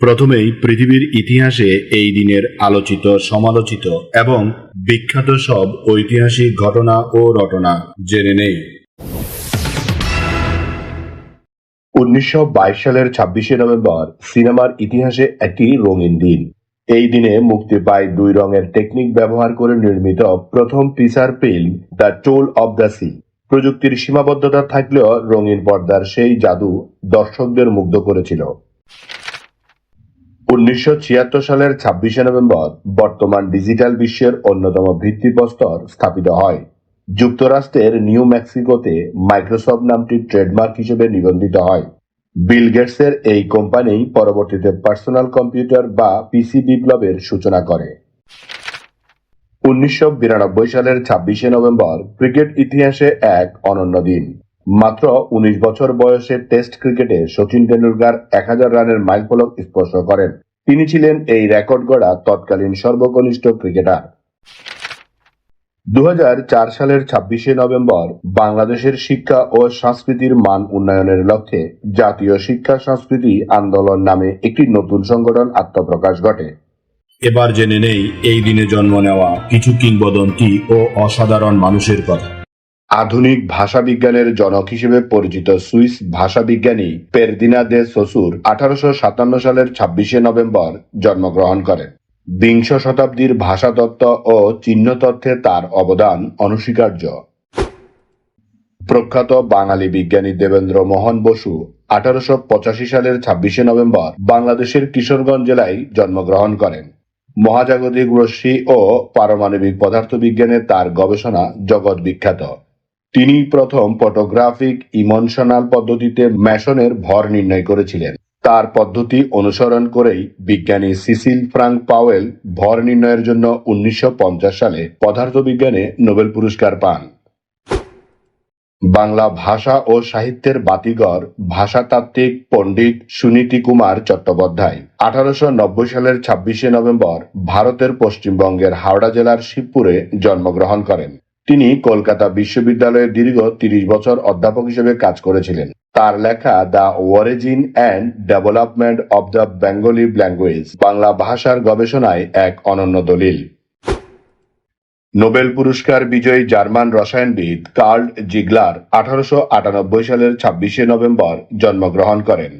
প্রথমেই পৃথিবীর ইতিহাসে এই দিনের আলোচিত, সমালোচিত এবং বিখ্যাত সব ঐতিহাসিক ঘটনা ও রটনা জেনে নেই। উনিশশো বাইশ সালের ছাব্বিশে নভেম্বর সিনেমার ইতিহাসে একটি রঙিন দিন। এই দিনে মুক্তি পায় দুই রঙের টেকনিক ব্যবহার করে নির্মিত প্রথম feature film the toll of the sea প্রযুক্তির সীমাবদ্ধতা থাকলেও রঙিন পর্দার সেই জাদু দর্শকদের মুগ্ধ করেছিল। উনিশশো ছিয়াত্তর সালের ছাব্বিশে নভেম্বর বর্তমান ডিজিটাল বিশ্বের অন্যতম ভিত্তিপ্রস্তর স্থাপিত হয়। যুক্তরাষ্ট্রের নিউ মেক্সিকোতে মাইক্রোসফট নামটি ট্রেডমার্ক হিসেবে নিবন্ধিত হয়। বিল গেটসের এই কোম্পানি পরবর্তীতে পার্সোনাল কম্পিউটার বা পিসি বিপ্লবের সূচনা করে। উনিশশো বিরানব্বই সালের ছাব্বিশে নভেম্বর ক্রিকেট ইতিহাসে এক অনন্য দিন। মাত্র উনিশ বছর বয়সে টেস্ট ক্রিকেটে সচিন টেন্ডুলকার এক হাজার রানের মাইলফলক স্পর্শ করেন। তিনি ছিলেন এই রেকর্ড গড়া তৎকালীন সর্বকনিষ্ঠ ক্রিকেটার। দু হাজার চার সালের ছাব্বিশে নভেম্বর বাংলাদেশের শিক্ষা ও সংস্কৃতির মান উন্নয়নের লক্ষ্যে জাতীয় শিক্ষা সংস্কৃতি আন্দোলন নামে একটি নতুন সংগঠন আত্মপ্রকাশ ঘটে। এবার জেনে নেই, এই দিনে জন্ম নেওয়া কিছু কিংবদন্তি ও অসাধারণ মানুষের কথা। আধুনিক ভাষা বিজ্ঞানের জনক হিসেবে পরিচিত সুইস ভাষা বিজ্ঞানী পেরদিনা দে সসুর আঠারোশো সাতান্ন সালের ছাব্বিশে নভেম্বর জন্মগ্রহণ করেন। বিংশ শতাব্দীর ভাষাতত্ত্ব ও চিহ্নতত্ত্বে তার অবদান অনস্বীকার্য। প্রখ্যাত বাঙালি বিজ্ঞানী দেবেন্দ্র মোহন বসু আঠারোশো পঁচাশি সালের ছাব্বিশে নভেম্বর বাংলাদেশের কিশোরগঞ্জ জেলায় জন্মগ্রহণ করেন। মহাজাগতিক রশ্মি ও পারমাণবিক পদার্থবিজ্ঞানে তার গবেষণা জগৎ বিখ্যাত। তিনি প্রথম ফটোগ্রাফিক ইমনশনাল পদ্ধতিতে ম্যাশনের ভর নির্ণয় করেছিলেন। তার পদ্ধতি অনুসরণ করেই বিজ্ঞানী সিসিল ফ্রাঙ্ক পাওয়েল ভর নির্ণয়ের জন্য উনিশশো পঞ্চাশ সালে পদার্থবিজ্ঞানে নোবেল পুরস্কার পান। বাংলা ভাষা ও সাহিত্যের বাতিঘর, ভাষাতাত্ত্বিক পণ্ডিত সুনীতি কুমার চট্টোপাধ্যায়। আঠারোশো নব্বই সালের ছাব্বিশে নভেম্বর ভারতের পশ্চিমবঙ্গের হাওড়া জেলার শিবপুরে জন্মগ্রহণ করেন। তিনি কলকাতা বিশ্ববিদ্যালয়ে দীর্ঘ তিরিশ বছর অধ্যাপক হিসেবে কাজ করেছিলেন। তার লেখা the origin and development of the Bengali language Bangla ভাষার গবেষণায় এক অনন্য দলিল। নোবেল পুরস্কার বিজয়ী জার্মান রসায়নবিদ কার্ল জিগলার আঠারোশো আটানব্বই সালের ছাব্বিশে নভেম্বর জন্মগ্রহণ করেন।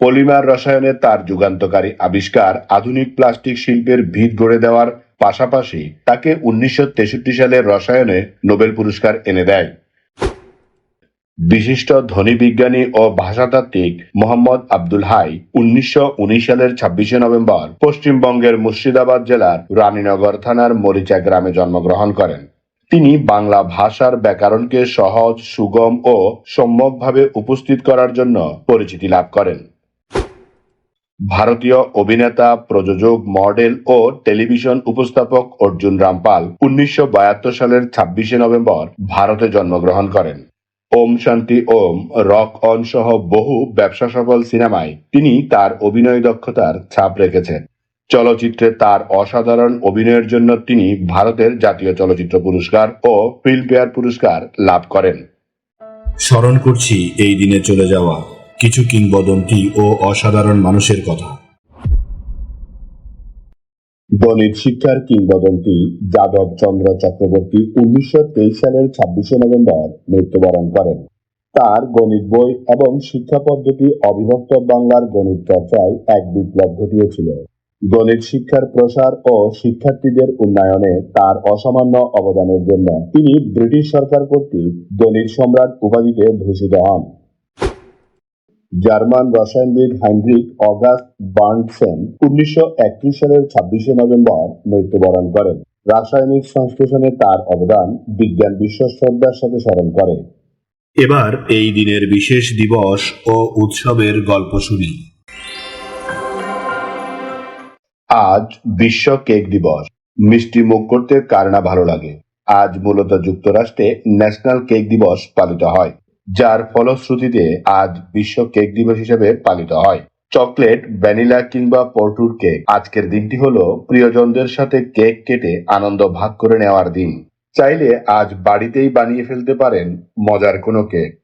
পলিমার রসায়নে তার যুগান্তকারী আবিষ্কার আধুনিক প্লাস্টিক শিল্পের ভিত গড়ে দেওয়ার পাশাপাশি তাকে উনিশশো সালে রসায়নে নোবেল পুরস্কার এনে দেয়। বিশিষ্ট ধ্বনি বিজ্ঞানী ও ভাষাতাত্ত্বিক মোহাম্মদ আব্দুল হাই উনিশশো উনিশ সালের ছাব্বিশে নভেম্বর পশ্চিমবঙ্গের মুর্শিদাবাদ জেলার রানীনগর থানার মরিচা গ্রামে জন্মগ্রহণ করেন। তিনি বাংলা ভাষার ব্যাকরণকে সহজ, সুগম ও সম্যকভাবে উপস্থিত করার জন্য পরিচিতি লাভ করেন। ভারতীয় অভিনেতা, প্রযোজক, মডেল ও টেলিভিশন উপস্থাপক অর্জুন রামপাল উনিশশো সালের ছাব্বিশে নভেম্বর ভারতে জন্মগ্রহণ করেন। ওম শান্তি ওম, রক অন সহ বহু ব্যবসা সফল সিনেমায় তিনি তার অভিনয় দক্ষতার ছাপ রেখেছেন। চলচ্চিত্রে তার অসাধারণ অভিনয়ের জন্য তিনি ভারতের জাতীয় চলচ্চিত্র পুরস্কার ও ফিল্মফেয়ার পুরস্কার লাভ করেন। স্মরণ করছি এই দিনে চলে যাওয়া কিছু কিংবদন্তি ও অসাধারণ মানুষের কথা। গণিত শিক্ষার কিংবদন্তি যাদব চন্দ্র চক্রবর্তী উনিশশো তেইশ সালের ছাব্বিশে নভেম্বর মৃত্যুবরণ করেন। তার গণিত বই এবং শিক্ষা পদ্ধতি অবিভক্ত বাংলার গণিত চর্চায় এক বিপ্লব ঘটিয়েছিল। গণিত শিক্ষার প্রসার ও শিক্ষার্থীদের উন্নয়নে তার অসামান্য অবদানের জন্য তিনি ব্রিটিশ সরকার কর্তৃক গণিত সম্রাট উপাধিতে ভূষিত হন। জার্মান রসায়নবিদ হাইনরিক অগাস্ট বার্নসেন উনিশশো একত্রিশ সালের ছাব্বিশে নভেম্বর মৃত্যুবরণ করেন। রাসায়নিক সংশ্লেষণে তার অবদান বিজ্ঞান বিশ্ব শ্রদ্ধার সাথে স্মরণ করে। এবার এই দিনের বিশেষ দিবস ও উৎসবের গল্প শুনি। আজ বিশ্ব কেক দিবস। মিষ্টি মুখ করতে কার না ভালো লাগে? আজ মূলত যুক্তরাষ্ট্রে ন্যাশনাল কেক দিবস পালিত হয়। যার ফলশ্রুতিতে আজ বিশ্ব কেক দিবস হিসেবে পালিত হয়। চকলেট, ভ্যানিলা কিংবা পর্টুর কেক। আজকের দিনটি হলো প্রিয়জনদের সাথে কেক কেটে আনন্দ ভাগ করে নেওয়ার দিন। চাইলে আজ বাড়িতেই বানিয়ে ফেলতে পারেন মজার কোনো কেক।